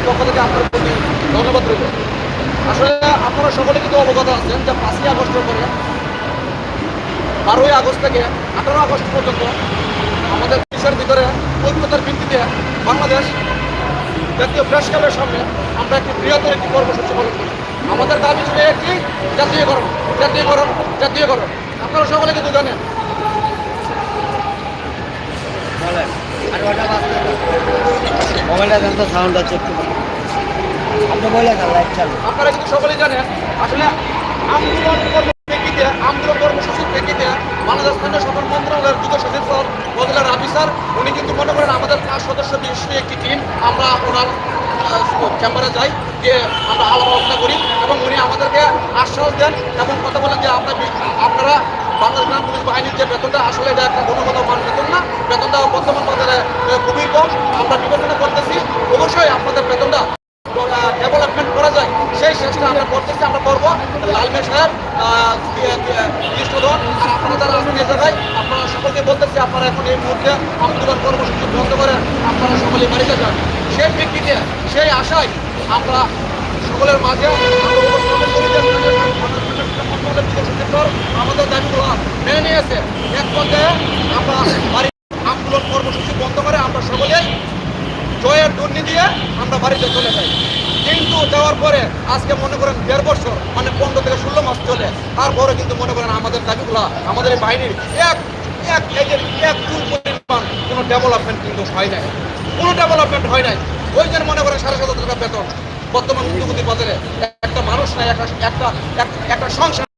চ্যানেলের পক্ষ থেকে আপনার প্রতি ধন্যবাদ রইল। আসলে আপনারা সকলে কিন্তু অবগত আছেন যে পাঁচই আগস্টের পরে বারোই আগস্ট থেকে আঠারো আগস্ট পর্যন্ত আমাদের দেশের ভিতরে ঐক্যতার ভিত্তিতে বাংলাদেশ জাতীয় প্রেস ক্লাবের সামনে আমরা একটি বৃহত্তর একটি কর্মসূচি পালন করি। আমাদের দাবি ছিল একটি, জাতীয়করণ জাতীয়করণ জাতীয়করণ। আপনারা সকলে কিন্তু জানেন। মোবাইলটা দেন তো সাউন্ড আছে একটু আপনি বলে দেন লাইট চালু। আপনারা কিন্তু সকলেই জানেন, আসলে আন্দোলন কর্মসূচিতে আন্দোলন কর্মসূচির প্রেক্ষিতে বাংলাদেশ স্থানীয় সকল মন্ত্রণালয়ের যুগ সচিব স্যার বদলার অফিসার উনি কিন্তু মনে করেন আমাদের পাঁচ সদস্য বিশিষ্ট একটি টিম আমরা ওনার চেম্বারে যাই যে আমরা আলাপ আলোচনা করি এবং উনি আমাদেরকে আশ্বাস দেন এবং কথা বলেন যে আপনার আপনারা বাংলাদেশ গ্রাম পুলিশ বাহিনীর যে বেতনটা, আসলে এটা একটা গুণগত মান বেতন না। বেতনটা বর্তমান বাজারে খুবই কম। আমরা বিবেচনা করতেছি, অবশ্যই আপনাদের বেতনটা ডেভেলপমেন্ট করা যায়। সেই চেষ্টা আমরা করতেছি, আমরা করব। লালমে সাহেব কৃষ্ণধন আর আপনারা যারা আছেন এই জায়গায়, আপনারা সকলকে বলতেছি, আপনারা এখন এই মুহূর্তে আন্দোলন কর্মসূচি বন্ধ করে আপনারা সকলে বাড়িতে যান। সেই প্রেক্ষিতে, সেই আশায় আমরা সকলের মাঝে আমরা উপস্থাপন করি যে আমাদের আমাদের মেনে এক পর্যায়ে আমরা বাড়ি আন্দোলন কর্মসূচি বন্ধ করে আমরা জয়ের দুর্নি দিয়ে আমরা বাড়িতে চলে যাই। কিন্তু যাওয়ার পরে আজকে মনে করেন দেড় বছর মানে পনেরো থেকে ষোলো মাস চলে। তারপরে কিন্তু মনে করেন আমাদের দাবিগুলা, আমাদের বাহিনীর এক এক এজের এক পরিমাণ কোনো ডেভেলপমেন্ট কিন্তু হয় নাই। কোনো ডেভেলপমেন্ট হয় নাই। ওই মনে করেন সাড়ে সাত টাকা বেতন। বর্তমান উদ্যোগতি বাজারে একটা মানুষ নাই একটা একটা সংসার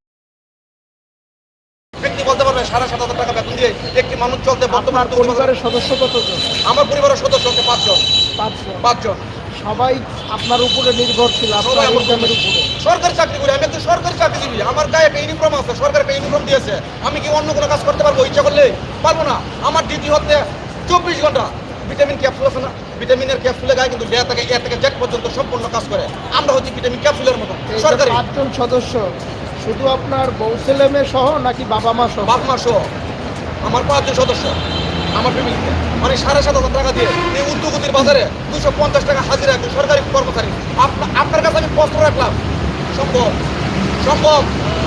ব্যক্তি সাড়ে সাত হাজার টাকা বেতন দিয়ে একটি মানুষ চলতে বর্তমান পরিবারের সদস্য কতজন? আমার পরিবারের সদস্য হচ্ছে পাঁচজন। পাঁচজন। পাঁচজন। সবাই আপনার উপরে নির্ভরশীল আপনার ইনকামের উপরে। সরকারি চাকরি করি আমি একটা সরকারি চাকরিজীবী। আমার গায়ে একটা ইউনিফর্ম আছে সরকার একটা ইউনিফর্ম দিয়েছে। আমি কি অন্য কোনো কাজ করতে পারব? ইচ্ছা করলে পারব না। আমার ডিউটি হতে চব্বিশ ঘণ্টা। ভিটামিন ক্যাপসুল আছে না? ভিটামিনের ক্যাপসুলে গায়ে কিন্তু দেয়া থেকে এ থেকে জেট পর্যন্ত সম্পূর্ণ কাজ করে। আমরা হচ্ছে ভিটামিন ক্যাপসুলের মতো। সরকারি। পাঁচজন সদস্য শুধু আপনার বউ ছেলে মেয়ে সহ নাকি বাবা মা সহ? বাপ মা সহ। আমার পাঁচজন সদস্য। আমার ফ্যামিলিতে মানে সাড়ে সাত হাজার টাকা দিয়ে এই উদ্যোগতির বাজারে দুশো পঞ্চাশ টাকা হাজিরা একজন সরকারি কর্মচারী। আপনা- আপনার কাছে আমি প্রশ্ন রাখলাম। সম্ভব? সম্ভব?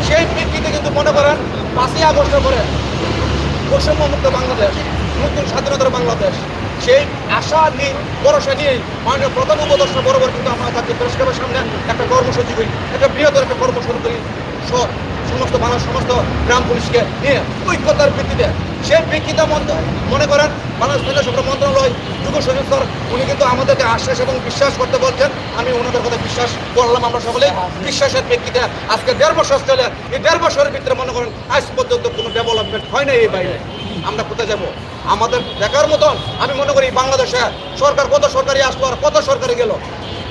সেই প্রেক্ষিতে কিন্তু মনে করেন পাঁচই আগস্টের পরে বৈষম্যমুক্ত বাংলাদেশ, নতুন স্বাধীনতার বাংলাদেশ। সেই আশা নিয়ে, ভরসা নিয়ে মাননীয় প্রধান উপদেষ্টা বরাবর কিন্তু আমরা তাকে প্রেসক্রাবের সামনে একটা কর্মসূচি করি, একটা বৃহত্তর একটা কর্মসূচি করি। স- সমস্ত বাংলার সমস্ত গ্রাম পুলিশকে নিয়ে ঐক্যতার ভিত্তিতে সেই প্রেক্ষিতে মন- করেন বাংলাদেশ স্থানীয় সরকার মন্ত্রণালয়, যুব সচিব স্যার, উনি কিন্তু আমাদেরকে আশ্বাস এবং বিশ্বাস করতে বলছেন। আমি ওনাদের কথা বিশ্বাস করলাম আমরা সকলে বিশ্বাসের প্রেক্ষিতে আজকে দেড় বছর চলে, এই দেড় বছরের ভিতরে মনে করেন আজ পর্যন্ত কোনো ডেভেলপমেন্ট হয় না এই বাইরে। আমরা কোথায় যাব? আমাদের দেখার মতন আমি মনে করি বাংলাদেশে সরকার কত সরকারি আসলো আর কত সরকারি গেল,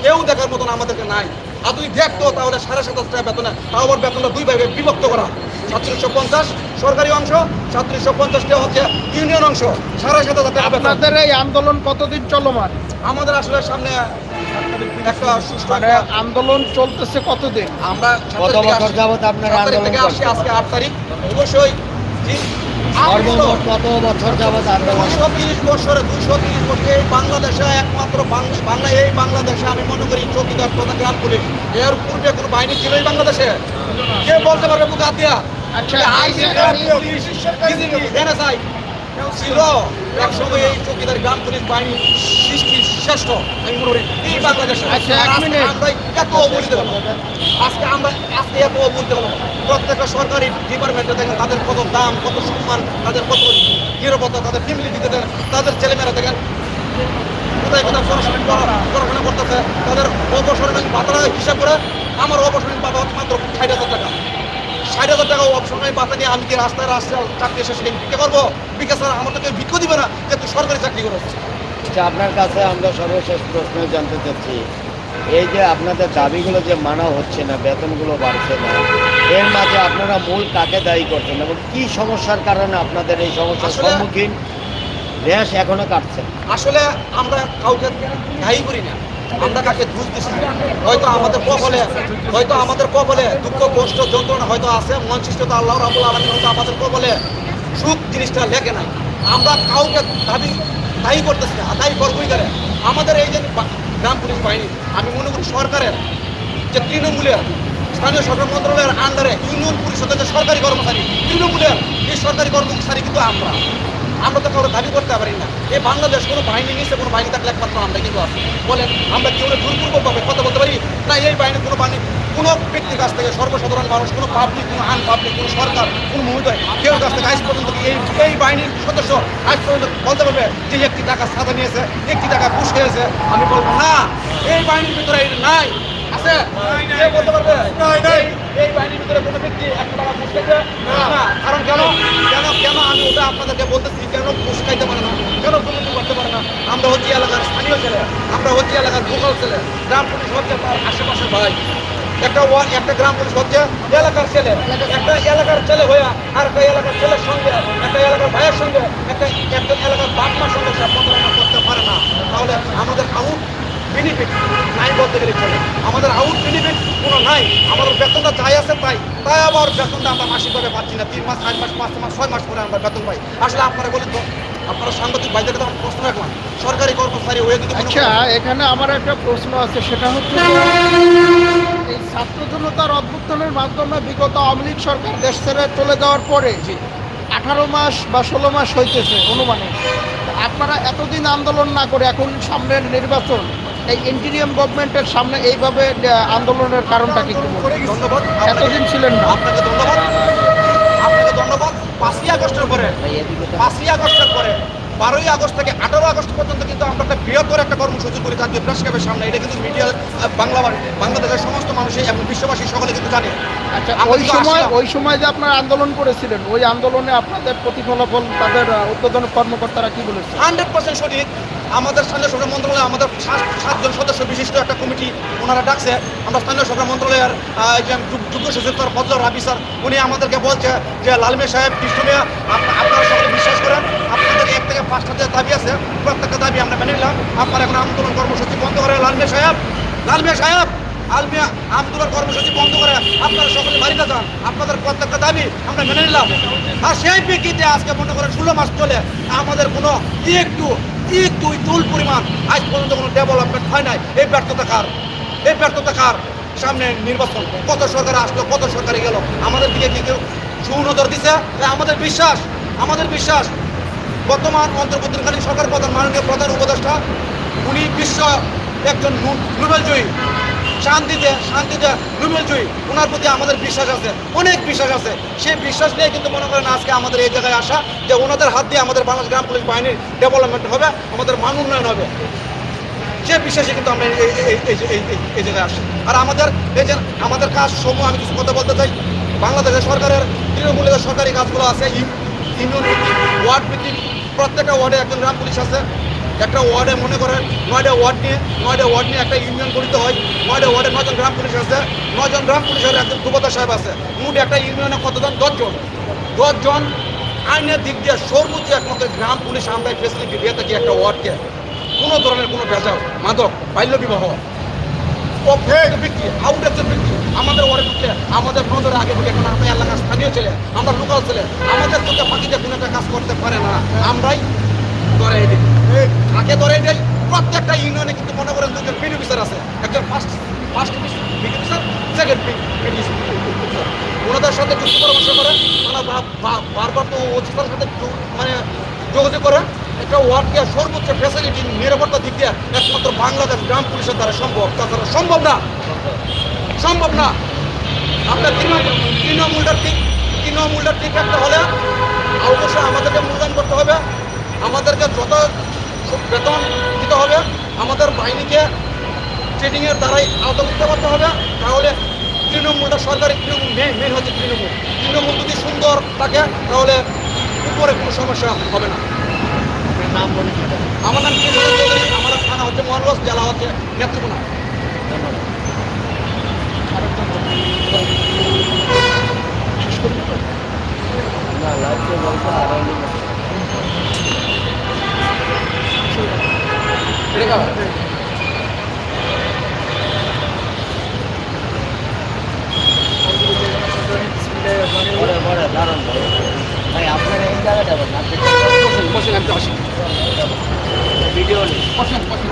কেউ দেখার মতন আমাদেরকে নাই। আর তুই দেখতো তাহলে সাড়ে সাত হাজার টাকা বেতনে তাও আবার বেতনটা দুই ভাগে বিভক্ত করা। সাতত্রিশশো পঞ্চাশ সরকারি অংশ সাতত্রিশশো পঞ্চাশটা হচ্ছে ইউনিয়ন অংশ সাড়ে সাত হাজার আপনাদের এই আন্দোলন কতদিন চলমান? আমাদের আসলে সামনে একটা মানে আন্দোলন চলতেছে কতদিন? আমরা কত বছর যাবত আপনারা আন্দোলন থেকে আসছি করছেন? আজকে আট তারিখ। অবশ্যই জি, সর্বমোট কত বছর যাবত আন্দোলন তিরিশ বছরে দুইশো তিরিশ বছর এই বাংলাদেশে একমাত্র বাং- বাংলা এই বাংলাদেশে আমি মনে করি চৌকিদার প্রধান গ্রাম পুলিশ। এর পূর্বে কোনো বাহিনী ছিল এই বাংলাদেশে? কে বলতে পারবে বুকে হাত দিয়া আচ্ছা, যে ছিল একসঙ্গে এই চৌকিদার গ্রাম পুলিশ বাহিনী সৃষ্টি শ্রেষ্ঠ আমি মনে করি এই বাংলাদেশে আচ্ছা। আমরা এত অবহেলিত হলাম। আজকে আমরা আজকে এত অবহেলিত হলাম প্রত্যেকটা সরকারি ডিপার্টমেন্টে দেখেন তাদের কত দাম কত সম্মান তাদের কত নিরাপত্তা তাদের ফ্যামিলি দিতে দেন তাদের ছেলেমেয়েরা দেখেন কোথায় কোথায় পড়াশোনা করা- পড়াশোনা করতেছে তাদের অবসরকালীন ভাতাটা হিসাব করে আমার অবসরকালীন ভাতা হচ্ছে মাত্র ষাট হাজার টাকা ষাট অবসরকালীন ভাতা নিয়ে আমি কি রাস্তায় রাস্তায় চাকরি শেষে ভিক্ষা করব? ভিক্ষা স্যার আমার তো কেউ ভিক্ষা দিবে না যে তুই সরকারি চাকরি করো। আচ্ছা আপনার কাছে আমরা সর্বশেষ প্রশ্ন জানতে চাচ্ছি। এই যে আপনাদের দাবিগুলো যে মানা হচ্ছে না বেতনগুলো বাড়ছে না এর মাঝে আপনারা মূল কাকে দায়ী করছেন এবং কি সমস্যার কারণে আপনাদের এই সমস্যার সম্মুখীন? রেশ এখনও কাটছে আসলে আমরা কাউকে দায়ী করি না। আমরা কাকে দোষ দিচ্ছি হয়তো আমাদের কপালে হয়তো আমাদের কপালে দুঃখ, কষ্ট, যন্ত্রণা হয়তো আছে মন সৃষ্ট আল্লাহ রাবুল আলমী হয়তো আমাদের কপালে সুখ জিনিসটা লেখে নাই। আমরা কাউকে দাবি, দায়ী করতেছি না দায়ী করবই করে? আমাদের এই যে গ্রাম পুলিশ বাহিনী, আমি মনে করি সরকারের যে তৃণমূলের, স্থানীয় সরকার মন্ত্রণালয়ের আন্ডারে ইউনিয়ন পরিষদের যে সরকারি কর্মচারী, তৃণমূলের এই সরকারি কর্মচারী কিন্তু আমরা। আমরা তো কারও দাবি করতে পারি না। এই বাংলাদেশ কোনো বাহিনী নিচে কোনো বাহিনী থাকলে একমাত্র আমরা কিন্তু আছি। বলেন আমরা কেউ দুর্পূর্বকভাবে কথা বলতে পারি? না এই বাহিনী কোনো বাহিনী কোনো ব্যক্তির কাছ থেকে সর্বসাধারণ মানুষ কোনো পাবলিক কোনো আন পাবলিক কোনো সরকার কোনো মহোদয় কেউ কাছ থেকে আজ পর্যন্ত এই এই বাহিনীর সদস্য আজ পর্যন্ত বলতে পারবে যে একটি টাকা সাদা নিয়েছে একটি টাকা ঘুষ খেয়েছে? আমি বলব না। এই বাহিনীর ভিতরে নাই। আছে? কে বলতে পারবে? এই- এই বাহিনীর ভিতরে কোনো ব্যক্তি একটা টাকা ঘুষ খেয়েছে না কারণ কেন কেন কেন আমি ওটা আপনাদেরকে বলতেছি, কেন ঘুষ খাইতে পারে না? কেন দুর্নীতি করতে পারে না? আমরা হচ্ছি এলাকার স্থানীয় ছেলে, আমরা হচ্ছি এলাকার লোকাল ছেলে। গ্রাম পুলিশ হচ্ছে তার আশেপাশের ভাই। একটা একটা গ্রাম পুলিশ হচ্ছে এলাকার ছেলে। একটা এলাকার ছেলে হয়ে আর একটা এলাকার ছেলের সঙ্গে, একটা এলাকার ভাইয়ের সঙ্গে, একটা একটা এলাকার বাপ মার সঙ্গে সে প্রতারণা করতে পারে না। তাহলে আমাদের আউট বেনিফিট নাই বলতে গেলে চলে। আমাদের আউট বেনিফিট কোনো নাই। আমাদের বেতনটা যাই আছে তাই। তাই আবার বেতনটা আমরা মাসিকভাবে পাচ্ছি না। তিন মাস, চার মাস, পাঁচ মাস, ছয় মাস পরে আমরা বেতন পাই। আসলে আপনারা বলেন তো, আপনারা সাংবাদিক ভাইদেরকে তো প্রশ্ন রাখলাম। সরকারি কর্মচারী হয়ে যদি আচ্ছা এখানে আমার একটা প্রশ্ন আছে। সেটা হচ্ছে এই ছাত্র জনতার অভ্যুত্থানের মাধ্যমে বিগত আওয়ামী সরকার দেশ ছেড়ে চলে যাওয়ার পরে আঠারো মাস বা ষোলো মাস হইতেছে অনুমানে আপনারা এতদিন আন্দোলন না করে এখন সামনের নির্বাচন এই ইন্টিরিয়াম গভর্নমেন্টের সামনে এইভাবে আন্দোলনের কারণটা কি ধন্যবাদ। এতদিন ছিলেন না। আপনাকে ধন্যবাদ। আপনাকে ধন্যবাদ। পাঁচই আগস্টের পরে পাঁচই আগস্টের পরে বারোই আগস্ট থেকে আঠারো আগস্ট পর্যন্ত কিন্তু আমরা একটা বৃহত্তর একটা কর্মসূচি করি জাতীয় প্রেস ক্লাবের সামনে। এটা কিন্তু মিডিয়া বাংলা বাংলাদেশের সমস্ত মানুষই এবং বিশ্ববাসী সকলে কিন্তু জানে। আচ্ছা ওই সময় ওই সময় যে আপনারা আন্দোলন করেছিলেন ওই আন্দোলনে আপনাদের প্রতিফলাফল তাদের ঊর্ধ্বতন কর্মকর্তারা কি বলেছে? হান্ড্রেড পার্সেন্ট সঠিক। আমাদের স্থানীয় সরকার মন্ত্রণালয়, আমাদের সাতজন সদস্য বিশিষ্ট একটা কমিটি ওনারা ডাকছে। আমরা স্থানীয় সরকার মন্ত্রণালয়ের যুগ্ম সচিব স্যার ফজল রাবি স্যার, উনি আমাদেরকে বলছে যে লালমে সাহেব, কৃষ্ণ মিয়া, আপ- আপনারা সকলে বিশ্বাস করেন, আপনাদের এক থেকে পাঁচটা যে দাবি আছে, প্রত্যেকটা দাবি আমরা মেনে নিলাম। আপনারা এখন আন্দোলন কর্মসূচি বন্ধ করে লালমে সাহেব লালমে সাহেব আলমিয়া আন্দোলন কর্মসূচি বন্ধ করে আপনারা সকলে বাড়িতে যান, আপনাদের প্রত্যেকটা দাবি আমরা মেনে নিলাম। আর সেই প্রেক্ষিতে আজকে মনে করেন ষোলো মাস চলে, আমাদের কোনো একটু একটু তুল পরিমাণ। আজ পর্যন্ত কোনো ডেভেলপমেন্ট হয় নাই। এই ব্যর্থতা কার? এই ব্যর্থতা কার? সামনে নির্বাচন। কত সরকার আসলো, কত সরকারে গেল। আমাদের দিকে কি কেউ সুনজর দিছে? আমাদের বিশ্বাস। আমাদের বিশ্বাস। বর্তমান অন্তর্বর্তীকালীন সরকার প্রধান, মাননীয় প্রধান উপদেষ্টা, উনি বিশ্ব একজন নোবেল নোবেলজয়ী। শান্তিতে শান্তিতে নোবেলজয়ী ওনার প্রতি আমাদের বিশ্বাস আছে, অনেক বিশ্বাস আছে। সেই বিশ্বাস নিয়ে কিন্তু মনে করেন আজকে আমাদের এই জায়গায় আসা, যে ওনাদের হাত দিয়ে আমাদের বাংলাদেশ গ্রাম পুলিশ বাহিনীর ডেভেলপমেন্ট হবে, আমাদের মান উন্নয়ন হবে। সে বিশ্বাসে কিন্তু আমরা এই- জায়গায় আসি। আর আমাদের এই যে, আমাদের কাজ সমূহ, আমি কিছু কথা বলতে চাই। বাংলাদেশের সরকারের, তৃণমূলের সরকারি কাজগুলো আছে, ইউ- ইউনিয়ন ওয়ার্ড ভিত্তিক। প্রত্যেকটা ওয়ার্ডে একজন গ্রাম পুলিশ আছে। একটা ওয়ার্ডে মনে করেন নয়টা ওয়ার্ড নিয়ে নয়টা ওয়ার্ড নিয়ে একটা ইউনিয়ন গঠিত হয়। নয়টা ওয়ার্ডে নয়জন গ্রাম পুলিশ আছে নয়জন গ্রাম পুলিশের একজন সুবতা সাহেব আছে। মোট একটা ইউনিয়নে কতজন? দশজন। দশজন আইনের দিক দিয়ে সর্বোচ্চ একমাত্র গ্রাম পুলিশ আমরা ফেসিলিটি দিয়ে থাকি একটা ওয়ার্ডকে। কোনো ধরনের কোনো ভেজাল মাদক বাল্য বিবাহ অপরাধ ব্যক্তি আউট একজন ব্যক্তি আমাদের ওয়ার্ডে ঢুকলে আমাদের নজরে আগে ঢুকে এখন আমরা এলাকার স্থানীয় ছেলে আমরা লোকাল ছেলে। আমাদের চোখে ফাঁকিতে কোনো একটা কাজ করতে পারে না। আমরাই ধরে দিই। আগে ধরে দেয় প্রত্যেকটা ইউনিয়নে কিন্তু মনে করেন দুজন পিডি অফিসার আছে। একজন first first PD officer second PD officer ওনাদের সাথে যুক্তি পরামর্শ করে ওনারা বা- বারবার তো অফিসারের সাথে মানে যোগাযোগ করে, একটা ওয়ার্ডকে সর্বোচ্চ ফ্যাসিলিটি নিরাপত্তা দিক দিয়ে একমাত্র বাংলাদেশ গ্রাম পুলিশের দ্বারা সম্ভব। তাছাড়া সম্ভব না। সম্ভব না। আপনার তৃণমূল তৃণমূলটা ঠিক তৃণমূলটা ঠিক রাখতে হলে অবশ্যই আমাদেরকে মূল্যায়ন করতে হবে। আমাদেরকে যত বেতন দিতে হবে। আমাদের বাহিনীকে ট্রেনিংয়ের দ্বারাই আওতাভুক্ত করতে হবে। তাহলে তৃণমূলটা সরকারি তৃণমূল মেন মেন হচ্ছে তৃণমূল। তৃণমূল যদি সুন্দর থাকে তাহলে উপরে কোনো সমস্যা হবে না। নাম বলে আমার নাম কৃষ্ণ চৌধুরী আমার থানা হচ্ছে মহানগর জেলা হচ্ছে নেত্রকোনা। না লাইফে বলতে মিনিট পরে পরে দাঁড়ান আপনার এই জায়গাটা আপনি বসেন বসেন আমি তো আসি ভিডিও নেই বসেন বসেন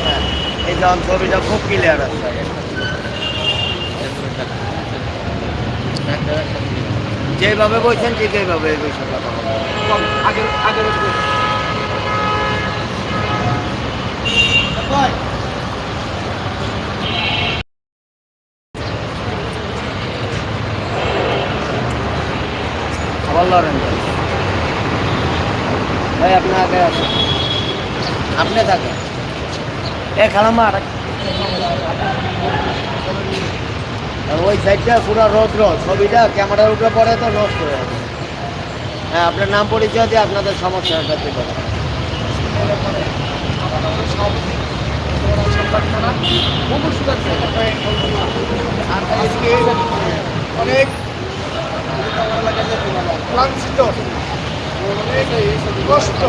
হ্যাঁ, এই ছবিটা খুব ক্লিয়ার আছে। যেভাবে বলছেন ঠিক এইভাবে ভাই। আপনি আগে আসেন। আপনি থাকেন। এ ওই সাইডটা পুরো রৌদ্র, ছবিটা ক্যামেরার উপরে পড়ে তো নষ্ট হয়ে যাবে হ্যাঁ আপনার নাম পরিচয় দিয়ে আপনাদের সমস্যা করতে পারে অনেক ক্লান্তিত অনেক কষ্ট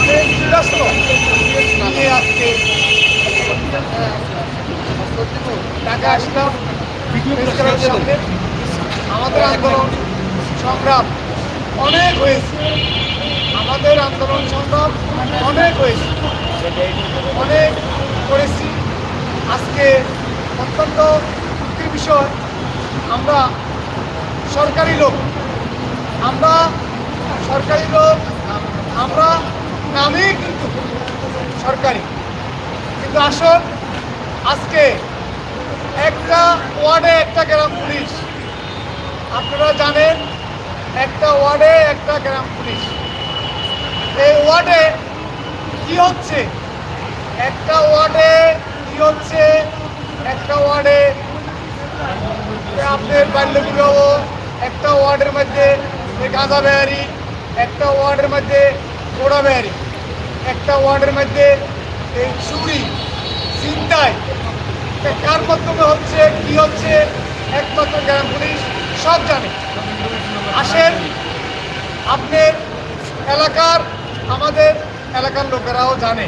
অনেক বিরস্ত নিয়ে আজকে ঢাকা আসলাম। আমাদের আন্দোলন সংগ্রাম অনেক হয়েছে আমাদের আন্দোলন সংগ্রাম অনেক হয়েছে অনেক করেছি আজকে অত্যন্ত দুঃখের বিষয় আমরা সরকারি লোক আমরা সরকারি লোক আমরা নামেই কিন্তু সরকারি কিন্তু আসল, আজকে একটা ওয়ার্ডে একটা গ্রাম পুলিশ। আপনারা জানেন, একটা ওয়ার্ডে একটা গ্রাম পুলিশ। এই ওয়ার্ডে কি হচ্ছে? একটা ওয়ার্ডে কি হচ্ছে? একটা ওয়ার্ডে আপনার বাল্য বিবাহ একটা ওয়ার্ডের মধ্যে গাঁদা বেহারি, একটা ওয়ার্ডের মধ্যে গোড়া বেহারি, একটা ওয়ার্ডের মধ্যে এই চুরি চিন্তায় কার মাধ্যমে হচ্ছে, কি হচ্ছে, একমাত্র গ্রাম পুলিশ, সব জানে। আসেন, আপনার এলাকার, আমাদের এলাকার লোকেরাও জানে।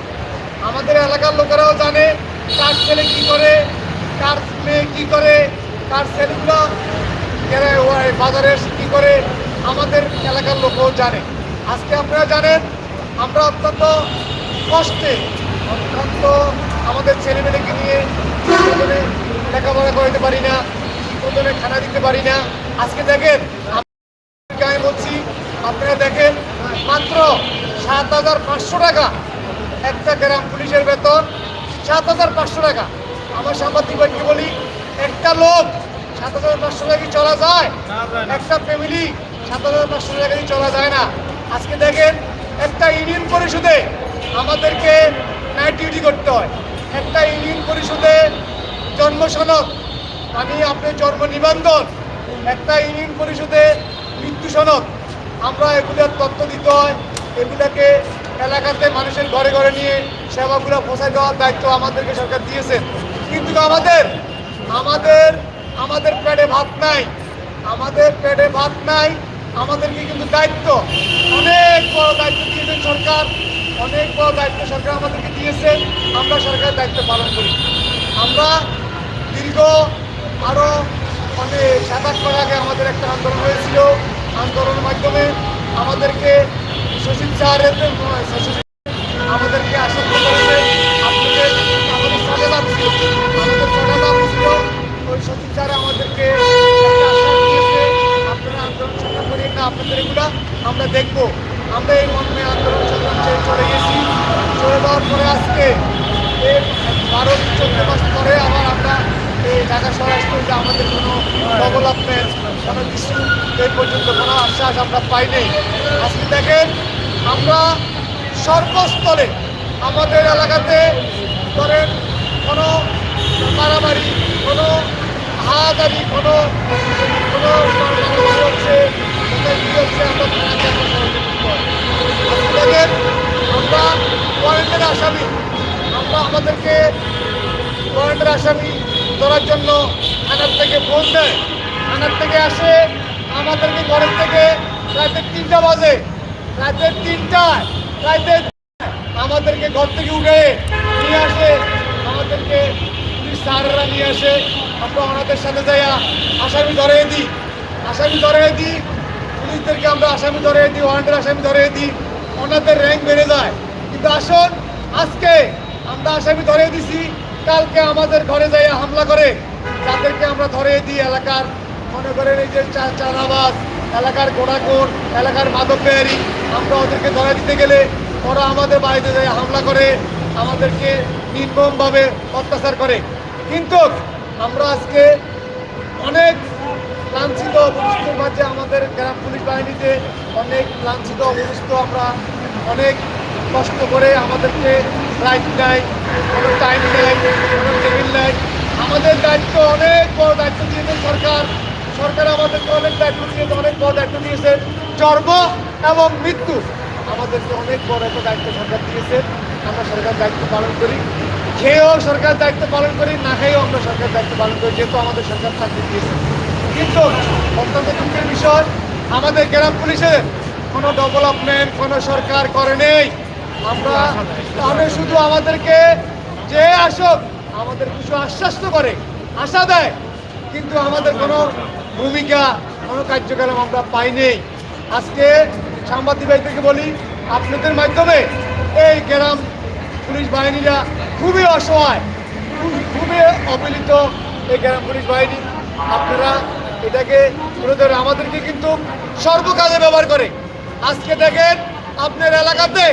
আমাদের এলাকার লোকেরাও জানে কার ছেলে কি করে, কার মেয়ে কি করে, কার ছেলেগুলো বাজারে কি করে, আমাদের এলাকার লোকও জানে। আজকে আপনারা জানেন, আমরা অত্যন্ত কষ্টে, অত্যন্ত আমাদের ছেলেমেয়েকে নিয়ে লেখাপড়া করাতে পারি না ঠিকমতনে খানা দিতে পারি না। আজকে দেখেন, আমি বলছি আপনারা দেখেন, মাত্র সাত হাজার পাঁচশো টাকা একটা গ্রাম পুলিশের বেতন, সাত হাজার পাঁচশো টাকা। আমার সাংবাদিক ভাইকে বলি, একটা লোক সাত হাজার পাঁচশো টাকা চলা যায়? একটা ফ্যামিলি সাত হাজার পাঁচশো টাকা দিয়ে চলা যায় না। আজকে দেখেন, একটা ইউনিয়ন পরিষদে আমাদেরকে নাইট ডিউটি করতে হয়। একটা ইউনিয়ন পরিষদে জন্ম সনদ, আমি আপনার জন্ম নিবন্ধন, একটা ইউনিয়ন পরিষদে মৃত্যু সনদ, আমরা এগুলোর তথ্য দিতে হয়, এগুলাকে এলাকাতে মানুষের ঘরে ঘরে নিয়ে সেবাগুলো পৌঁছায় দেওয়ার দায়িত্ব আমাদেরকে সরকার দিয়েছেন কিন্তু আমাদের আমাদের আমাদের পেটে ভাত নাই, আমাদের পেটে ভাত নাই, আমাদেরকে কিন্তু দায়িত্ব, অনেক বড় দায়িত্ব দিয়েছেন সরকার। অনেক বড় দায়িত্ব সরকার আমাদেরকে দিয়েছেন আমরা সরকারের দায়িত্ব পালন করি। আমরা দীর্ঘ আরও অনেক সাত আট মাস আগে আমাদের একটা আন্দোলন হয়েছিল। আন্দোলনের মাধ্যমে আমাদেরকে সচিব স্যারের আমাদেরকে আশ্বস্ত করেছে। আপনাদের আমাদের ছটা দাম ছিল, আমাদের ছটা দাম ছিল। ওই সচিব স্যার আমাদেরকে দিয়েছে, আপনারা আন্দোলন সংগ্রাম করিয়ে না, আপনাদের এগুলা আমরা দেখব। আমরা এই মর্মে আন্দোলন সংগ্রাম ছেড়ে চলে গেছি। চলে যাওয়ার পরে আজকে বারো চোদ্দ মাস পরে আবার আমরা এই ঢাকা স্বরাষ্ট্র যে আমাদের কোনো ডেভেলপমেন্ট কোনো কিছু এই পর্যন্ত কোনো আশ্বাস আমরা পাইনি। আজকে দেখেন আমরা সর্বস্তরে আমাদের এলাকাতে ধরেন কোনো মারামারি, কোনো হাহাদারি কোনো কোনো হচ্ছে দেখেন আমরা ওয়ারেন্টের আসামি আমরা আমাদেরকে ওয়ারেন্টের আসামি ধরার জন্য থানার থেকে ফোন দেয় থানার থেকে আসে আমাদেরকে ঘরের থেকে রাতের তিনটা বাজে রাতের তিনটায় রাতের আমাদেরকে ঘর থেকে উঠে নিয়ে আসে। আমাদেরকে স্যাররা নিয়ে আসে। আমরা ওনাদের সাথে যাইয়া আসামি ধরে দিই। আসামি ধরে দিই। পুলিশদেরকে আমরা আসামি ধরে দিই ওয়ারেন্টের আসামি ধরে দিই, ওনাদের র্যাঙ্ক বেড়ে যায়। কিন্তু আসুন, আজকে আমরা আসামি ধরে দিছি, কালকে আমাদের ঘরে যাই হামলা করে যাদেরকে আমরা ধরে দিই এলাকার, মনে করেন এই যে চা- চাঁদাবাজ এলাকার গোড়াকোর এলাকার মাদক বেয়ারি আমরা ওদেরকে ধরে দিতে গেলে ওরা আমাদের বাড়িতে যায় হামলা করে, আমাদেরকে নির্মমভাবে অত্যাচার করে। কিন্তু আমরা আজকে অনেক লাঞ্ছিত অবস্থিত মাঝে আমাদের গ্রাম পুলিশ বাহিনীতে অনেক লাঞ্ছিত অবস্থিত আমরা অনেক কষ্ট করে আমাদেরকে রাইট নাই কোনো টাইম নেই কোনো টেবিল নাই আমাদের দায়িত্ব অনেক বড় দায়িত্ব দিয়েছে সরকার। সরকার আমাদেরকে অনেক দায়িত্ব দিয়েছে, অনেক বড় দায়িত্ব দিয়েছে। জন্ম এবং মৃত্যু আমাদেরকে অনেক বড় একটা দায়িত্ব সরকার দিয়েছে। আমরা সরকার দায়িত্ব পালন করি। খেয়েও সরকার দায়িত্ব পালন করি, না খেয়েও আমরা সরকার দায়িত্ব পালন করি, যেহেতু আমাদের সরকার চাকরি দিয়েছে। কিন্তু অত্যন্ত দুঃখের বিষয়, আমাদের গ্রাম পুলিশের কোনো ডেভেলপমেন্ট, কোনো সরকার করে নেই। আমরা তাহলে শুধু আমাদেরকে যে আসুক, আমাদের কিছু আশ্বাস করে, আশা দেয়। কিন্তু আমাদের কোনো ভূমিকা, কোনো কার্যক্রম আমরা পাইনি। আজকে সাংবাদিক ভাইদেরকে বলি, আপনাদের মাধ্যমে এই গ্রাম পুলিশ বাহিনীরা খুবই অসহায়, খুবই অবহেলিত এই গ্রাম পুলিশ বাহিনী। আপনারা এটাকে আমাদেরকে কিন্তু সর্বকাজে ব্যবহার করে। আজকে দেখেন আপনার এলাকাতে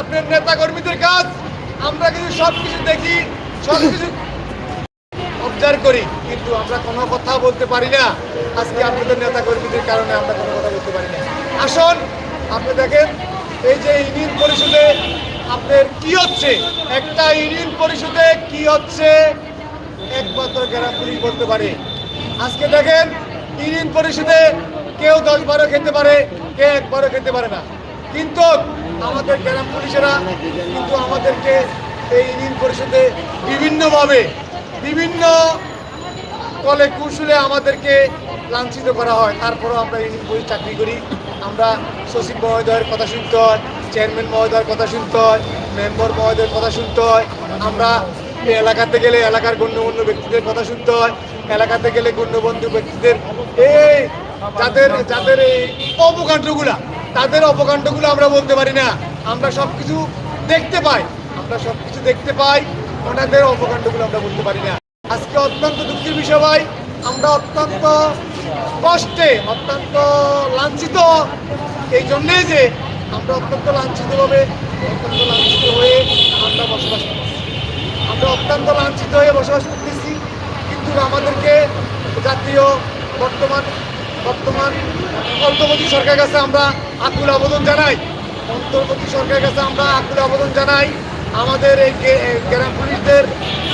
আপনার নেতা কর্মীদের কাজ, আমরা কিন্তু সব কিছু দেখি সব কিছু অবজার্ভ করি, কিন্তু আমরা কোনো কথা বলতে পারি না। আজকে আপনাদের নেতা কর্মীদের কারণে আমরা কোনো কথা বলতে পারি না। আসুন, আপনি দেখেন, এই যে ইউনিয়ন পরিষদে আপনার কি হচ্ছে? একটা ইউনিয়ন পরিষদে কি হচ্ছে? একমাত্র গ্রাম পুলিশ বলতে পারে। আজকে দেখেন ইউনিয়ন পরিষদে কেউ দশ বারো খেতে পারে কেউ একবারও খেতে পারে না। কিন্তু আমাদের গ্রাম পুলিশেরা কিন্তু আমাদেরকে এই ইউনিয়ন পরিষদে বিভিন্নভাবে, বিভিন্ন কলে কৌশলে আমাদেরকে লাঞ্ছিত করা হয়। তারপরেও আমরা ইউনিয়ন পুলিশ চাকরি করি। আমরা সচিব মহোদয়ের কথা শুনতে হয়, চেয়ারম্যান মহোদয়ের কথা শুনতে হয়, মেম্বার মহোদয়ের কথা শুনতে হয়। আমরা এলাকাতে গেলে এলাকার গণ্যমান্য ব্যক্তিদের কথা শুনতে হয়। এলাকাতে গেলে গণ্যবন্ধু ব্যক্তিদের এই যাদের যাদের এই অপকাণ্ডগুলা তাদের অপকাণ্ডগুলো আমরা বলতে পারি না। আমরা সব কিছু দেখতে পাই। আমরা সব কিছু দেখতে পাই, ওনাদের অপকাণ্ডগুলো আমরা বলতে পারি না। আজকে অত্যন্ত দুঃখের বিষয় ভাই, আমরা অত্যন্ত কষ্টে, অত্যন্ত লাঞ্ছিত। এই জন্যে যে আমরা অত্যন্ত লাঞ্ছিতভাবে, অত্যন্ত লাঞ্ছিত হয়ে আমরা বসবাস করছি আমরা অত্যন্ত লাঞ্ছিত হয়ে বসবাস করতেছি। কিন্তু আমাদেরকে জাতীয় বর্তমান বর্তমান অন্তর্বর্তী সরকারের কাছে আমরা আকুল আবেদন জানাই। অন্তর্বর্তী সরকারের কাছে আমরা আকুল আবেদন জানাই। আমাদের এই গ্রাম পুলিশদের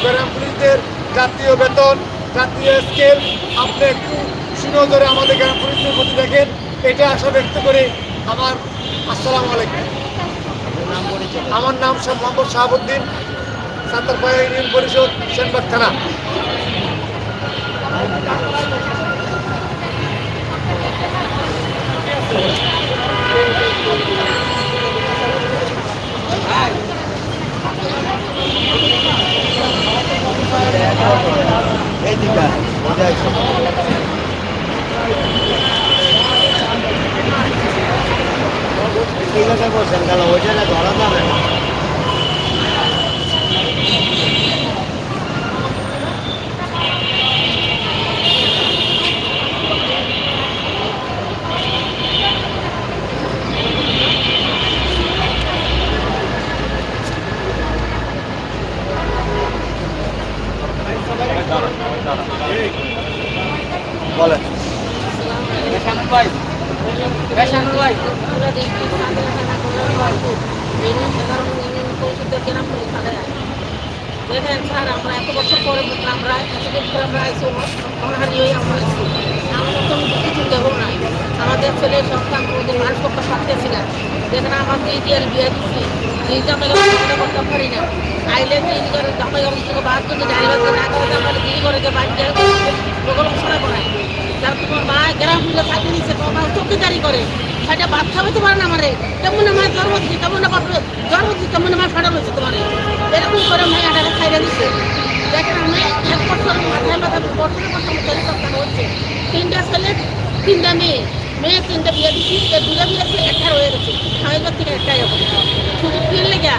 গ্রাম পুলিশদের জাতীয় বেতন, জাতীয় স্কেল, আপনি একটু সুনজরে আমাদের গ্রাম পুলিশদের প্রতি দেখেন। এটা আশা ব্যক্ত করে আমার আসসালামু আলাইকুম। আমার নাম মোহাম্মদ শাহাবুদ্দিন, সাঁতারপাড়া ইউনিয়ন পরিষদ, সেনবাগ থানা। ঠিক আছে বলছেন তাহলে ওইটা ধরা যাবে না। বলেন। দেখেন স্যার, আমরা এত বছর পরে আমরা আমরা আইসি, আমরা হারিয়ে আমরা আইসি। আমাদের তো কিছু দেবো নাই আমাদের ছেলে সন্তান ওদের মানুষ করতে পারতেছি না। দেখেন আমাকে ইতিহাস বিয়ে দিচ্ছি এই জামাই করতে করতে পারি না। আইলে এই করে জামাই অবস্থা বাদ যদি ড্রাইভারকে না করে আমরা কি করে যে বাড়ি যায় ওগুলো শোনা তার তোমার মা গ্রাম পুলিশে চাকরি নিচ্ছে তোমার মা চৌকিদারি করে। সেটা ভাত খাওয়াতে পারে না আমারে? কেমন আমার জন্ম দিচ্ছে কেমন আমার জন্ম দিচ্ছে কেমন আমার ফাটা রয়েছে তোমার? এরকম করে মাইয়াটা খাইয়ে দিচ্ছে দেখেন আমি এক বছর মাথায় মাথায় বছরের বছর চলে সপ্তাহ হচ্ছে। তিনটা ছেলে, তিনটা মেয়ে। মেয়ে তিনটে বিয়ে দিচ্ছি দুটো বিয়ে দিচ্ছি একটা রয়ে গেছে। স্বামীর থেকে একটাই হবে। শুধু ফির লেগে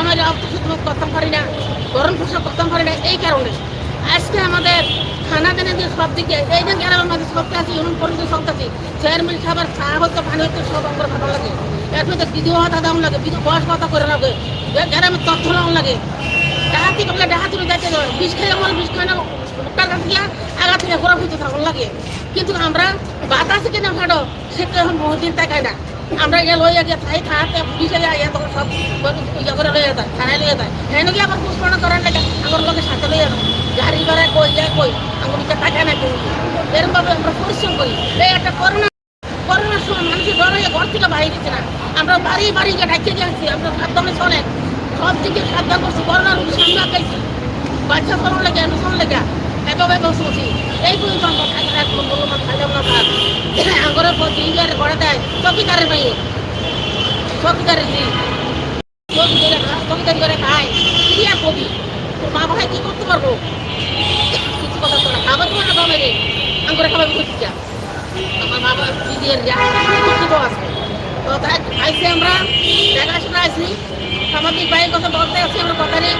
আমার অফিসে তুমি খতম পারি না, গরম ফসল খতম পারি না, এই কারণে। আজকে আমাদের খানা দানা দিয়ে সব দিকে, এই যে গ্রামের মধ্যে সব কাছে ইউনিয়ন পরিষদ সব কাছে চেয়ারম্যান খাবার চা হইতে পানি হইতে সব আমার ভালো লাগে। এর মধ্যে বিধু ভাতা দাম লাগে বিধু বয়স কথা করে লাগে গ্রামের তথ্য দাম লাগে। ডাহাতি করলে ডাহাতি যাইতে দেবে বিষ খেয়ে আমার বিষ খায় না টাকা থেকে আগা থেকে ঘোরা ফুটতে থাকুন লাগে। কিন্তু আমরা বাতাসে কিনা ফাটো সেটা এখন বহুদিন তাকায় না। আমরা ইয়ে লইয়া গিয়ে থাই খাতে পুলিশে ইয়ে তখন সব ইয়ে করে লইয়া যায়, থানায় লইয়া যায়। হ্যাঁ নাকি আবার পুষ্পনা করার লাগে আমার লোকের সাথে লইয়া যায়। গাড়ি ভাড়া কই যায় কই আমার দিকে তাকায় না কেউ এরকম ভাবে আমরা পরিশ্রম করি। এই একটা করোনা, করোনার সময় মানুষের ডর হয়ে ঘর থেকে বাইরে দিচ্ছে না। আমরা বাড়ি বাড়ি গিয়ে ডাকিয়ে যাচ্ছি আমরা সাবধানে চলে সব দিকে সাবধান করছি, করোনার সামনে আগাইছি। বাচ্চা ফলন লেগে অনুসরণ লেগে, এভাবে বসছি এই পর্যন্ত আমরা না কোনো বলল না খাইলাম না ভাত আঙ্গরের পর জিঙ্গারে ঘরে দেয়, চকিদারের মেয়ে। চকিদারের জি চকিদারে চকিদারি করে খায়। কি আর কবি। তোর মা ভাই কি করতে পারব? কিছু কথা তো না। খাবার রে। আঙ্গরে খাবার করছি যা। আমার মা বাবা দিদির যা। শিক্ষিত আছে। তো তাই আইসি আমরা। দেখাশোনা আইসি। সামাজিক কথা বলতে আছি আমরা কথা নেই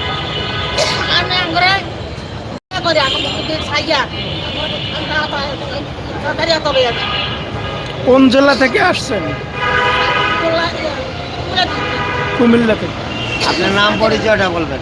করে? কোন জেলা থেকে আসছেন? কুমিল্লা থেকে। আপনার নাম পরিচয়টা বলবেন।